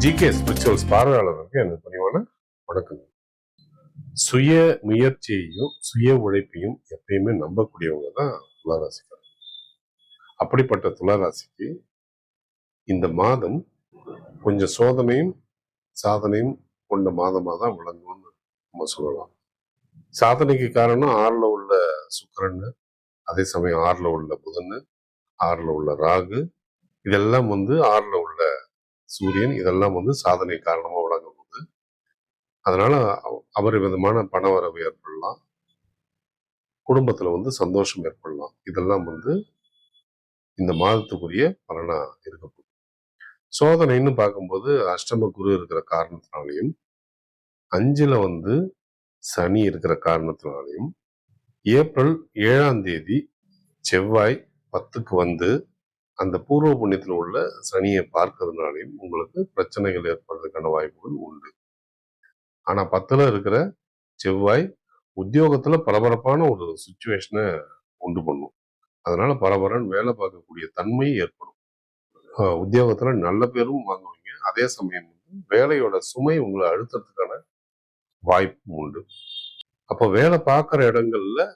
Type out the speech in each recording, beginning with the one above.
GK spirituals பார்வையாளருக்கு எனது பணிவான வணக்கம் சுய முயற்சியையும் சுய உழைப்பையும் எப்பயுமே நம்பக்கூடியவங்க தான் துளாராசிக்காரர் அப்படிப்பட்ட துளாராசிக்கு இந்த மாதம் கொஞ்சம் சோதனையும் சாதனையும் கொண்ட மாதமாக தான் விளங்கும்னு நம்ம சொல்லலாம். சாதனைக்கு காரணம் ஆறில் உள்ள சுக்கரன் அதே சமயம் ஆறில் உள்ள புதன் ஆறில் உள்ள ராகு இதெல்லாம் வந்து ஆறில் உள்ள சூரியன் இதெல்லாம் வந்து சாதனை காரணமாக வழங்கும் போது அதனால அவ- அபரிவிதமான பண வரவு ஏற்படலாம். குடும்பத்துல வந்து சந்தோஷம் ஏற்படலாம். இதெல்லாம் வந்து இந்த மாதத்துக்குரிய பலனா இருக்கக்கூடும் சோதனைன்னு பார்க்கும்போது அஷ்டம குரு இருக்கிற காரணத்தினாலையும் அஞ்சுல வந்து சனி இருக்கிற காரணத்தினாலையும் ஏப்ரல் ஏழாம் தேதி செவ்வாய் பத்துக்கு வந்து அந்த பூர்வ புண்ணியத்தில் உள்ள சனியை பார்க்கறதுனாலையும் உங்களுக்கு பிரச்சனைகள் ஏற்படுறதுக்கான வாய்ப்புகள் உண்டு. ஆனா பத்துல இருக்கிற செவ்வாய் உத்தியோகத்துல பரபரப்பான ஒரு சுச்சுவேஷனை உண்டு பண்ணும். அதனால பரபரன் வேலை பார்க்கக்கூடிய தன்மை ஏற்படும். ஆஹ் உத்தியோகத்துல நல்ல பேரும் வாங்குவீங்க. அதே சமயம் வந்து வேலையோட சுமை உங்களை அழுத்தத்துக்கான வாய்ப்பும் உண்டு. அப்போ வேலை பார்க்குற இடங்கள்ல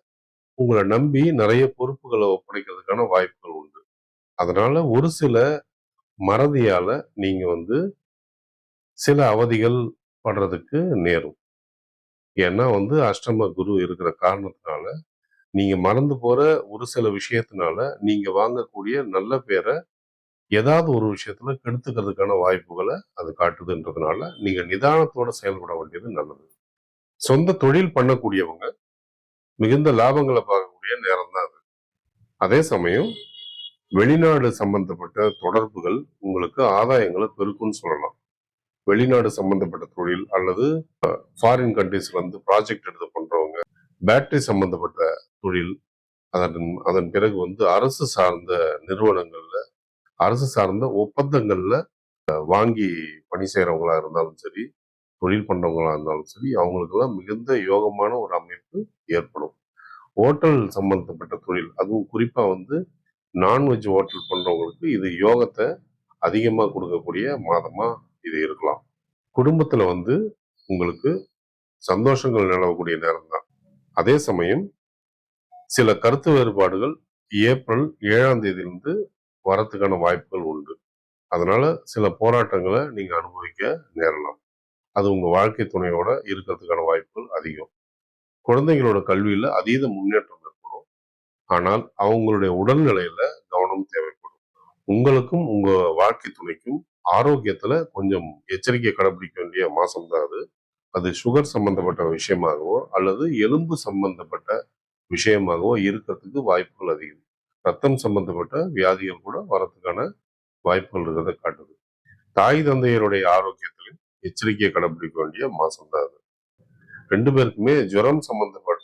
உங்களை நம்பி நிறைய பொறுப்புகளை ஒப்படைக்கிறதுக்கான வாய்ப்புகள் உண்டு. அதனால ஒரு சில மறதியால நீங்க வந்து சில அவதிகள் படுறதுக்கு நேரும். ஏன்னா வந்து அஷ்டம குரு இருக்கிற காரணத்தினால நீங்க மறந்து போற ஒரு சில விஷயத்தினால நீங்க வாங்கக்கூடிய நல்ல பேரை ஏதாவது ஒரு விஷயத்துல கெடுத்துக்கிறதுக்கான வாய்ப்புகளை அது காட்டுதுன்றதுனால நீங்க நிதானத்தோட செயல்பட வேண்டியது நல்லது. சொந்த தொழில் பண்ணக்கூடியவங்க மிகுந்த லாபங்களை பார்க்கக்கூடிய நேரம் தான் அது. அதே சமயம் வெளிநாடு சம்பந்தப்பட்ட தொடர்புகள் உங்களுக்கு ஆதாயங்களை பெருக்கும்னு சொல்லலாம். வெளிநாடு சம்பந்தப்பட்ட தொழில் அல்லது ஃபாரின் கண்ட்ரீஸ்ல இருந்து ப்ராஜெக்ட் எடுத்து பண்றவங்க பேட்டரி சம்பந்தப்பட்ட தொழில் அதன் அதன் பிறகு வந்து அரசு சார்ந்த நிறுவனங்கள்ல அரசு சார்ந்த ஒப்பந்தங்கள்ல வாங்கி பணி செய்யறவங்களா இருந்தாலும் சரி தொழில் பண்றவங்களா இருந்தாலும் சரி அவங்களுக்கெல்லாம் மிகுந்த யோகமான ஒரு அமைப்பு ஏற்படும். ஹோட்டல் சம்பந்தப்பட்ட தொழில் அதுவும் குறிப்பா வந்து நான்வெஜ் ஹோட்டல் பண்றவங்களுக்கு இது யோகத்தை அதிகமா கொடுக்கக்கூடிய மாதமா இது இருக்கலாம். குடும்பத்தில் வந்து உங்களுக்கு சந்தோஷங்கள் நிலவக்கூடிய நேரம் தான் அதே சமயம் சில கருத்து வேறுபாடுகள் ஏப்ரல் ஏழாம் தேதியிலிருந்து வரத்துக்கான வாய்ப்புகள் உண்டு. அதனால சில போராட்டங்களை நீங்க அனுபவிக்க நேரலாம். அது உங்க வாழ்க்கை துணையோட இருக்கிறதுக்கான வாய்ப்புகள் அதிகம். குழந்தைகளோட கல்வியில அதீத முன்னேற்றம் ஆனால் அவங்களுடைய உடல்நிலையில கவனம் தேவைப்படும். உங்களுக்கும் உங்க வாழ்க்கை துணைக்கும் ஆரோக்கியத்துல கொஞ்சம் எச்சரிக்கை கடைபிடிக்க வேண்டிய மாசம் தான் அது. அது சுகர் சம்பந்தப்பட்ட விஷயமாகவோ அல்லது எலும்பு சம்பந்தப்பட்ட விஷயமாகவோ இருக்கிறதுக்கு வாய்ப்புகள் அதிகம். ரத்தம் சம்பந்தப்பட்ட வியாதிகள் கூட வரத்துக்கான வாய்ப்புகள் இருக்கிறத காட்டுது. தாய் தந்தையருடைய ஆரோக்கியத்திலும் எச்சரிக்கையை கடைபிடிக்க வேண்டிய மாசம் தான் அது. ரெண்டு பேருக்குமே ஜுரம் சம்பந்தப்பட்ட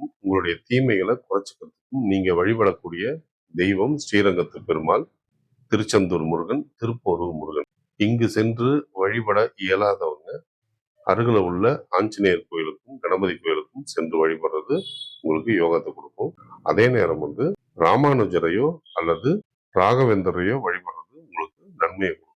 அதிகரிச்சுக்கிறதுக்கும் உங்களுடைய தீமைகளை குறைச்சிக்கிறதுக்கும் நீங்க வழிபடக்கூடிய தெய்வம் ஸ்ரீரங்கத்து பெருமாள் திருச்செந்தூர் முருகன் திருப்போரூர் முருகன். இங்கு சென்று வழிபட இயலாதவங்க அருகில் உள்ள ஆஞ்சநேயர் கோயிலுக்கும் கணபதி கோயிலுக்கும் சென்று வழிபடுறது உங்களுக்கு யோகத்தை கொடுக்கும். அதே நேரம் வந்து ராமானுஜரையோ அல்லது ராகவேந்தரையோ வழிபடுறது உங்களுக்கு நன்மையை கொடுக்கும்.